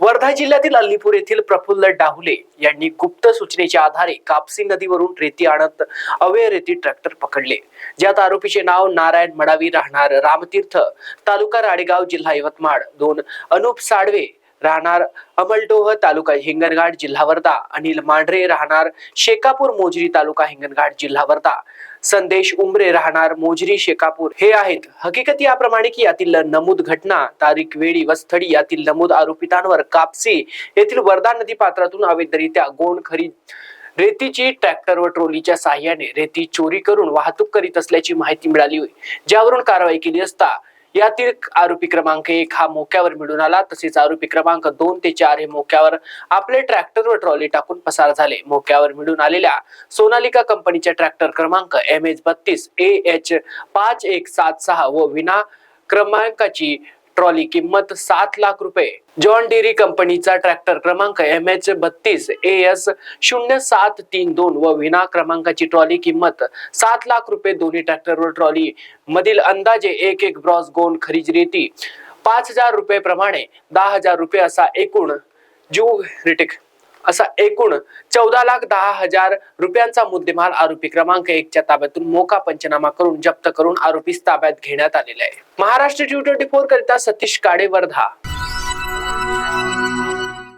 वर्धा जिल्ह्यातील अल्लीपूर येथील प्रफुल्ल डाहुले यांनी गुप्त सूचनेच्या आधारे कापसी नदीवरून रेती आणत अवय रेती ट्रॅक्टर पकडले. ज्यात आरोपीचे नाव नारायण मडावी राहणार रामतीर्थ तालुका राडेगाव जिल्हा यवतमाळ दोन अनुप साडवे राहणार अमलडोह तालुका हिंगणघाट जिल्हा वर्धा. अनिल मांढरे राहणार शेकापूर मोजरी तालुका हिंगणघाट जिल्हा वर्धा. संदेश उमरे राहणार मोजरी शेकापूर. हे आहेत हकीकत याप्रमाणे की यातील नमूद घटना तारीख वेळी व स्थळी यातील नमूद आरोपितांवर कापसी येथील वर्धा नदी पात्रातून अवैधरित्या गोण खरीद रेतीची ट्रॅक्टर व ट्रोलीच्या साहाय्याने रेती चोरी करून वाहतूक करीत असल्याची माहिती मिळाली ज्यावरून कारवाई केली असता यातील आरोपी क्रमांक एक हा मोक्यावर मिळून आला. तसेच आरोपी क्रमांक दोन ते चार हे मोक्यावर आपले ट्रॅक्टर व ट्रॉली टाकून पसार झाले. मोक्यावर मिळून आलेल्या सोनालिका कंपनीच्या ट्रॅक्टर क्रमांक एम एच बत्तीस ए एच पाच एक सात सहा व विना क्रमांकाची ट्रॉली किंमत सात लाख रुपये. जॉन डेरी कंपनीचा ट्रॅक्टर क्रमांक एम एच बत्तीस ए एस शून्य सात तीन दोन व विना क्रमांकाची ट्रॉली किंमत सात लाख रुपये. दोन्ही ट्रॅक्टर व ट्रॉली मधील अंदाजे एक एक ब्रॉस गोन खरीज रेती. पाच हजार रुपये प्रमाणे दहा हजार रुपये असा एकूण जू रिटिक असा एकूण चौदा लाख दहा हजार रुपयांचा मुद्देमाल आरोपी क्रमांक एकच्या ताब्यातून मोका पंचनामा करून जप्त करून आरोपीस ताब्यात घेण्यात आलेला आहे. महाराष्ट्र टी ट्वेंटी फोर करिता सतीश काडे वर्धा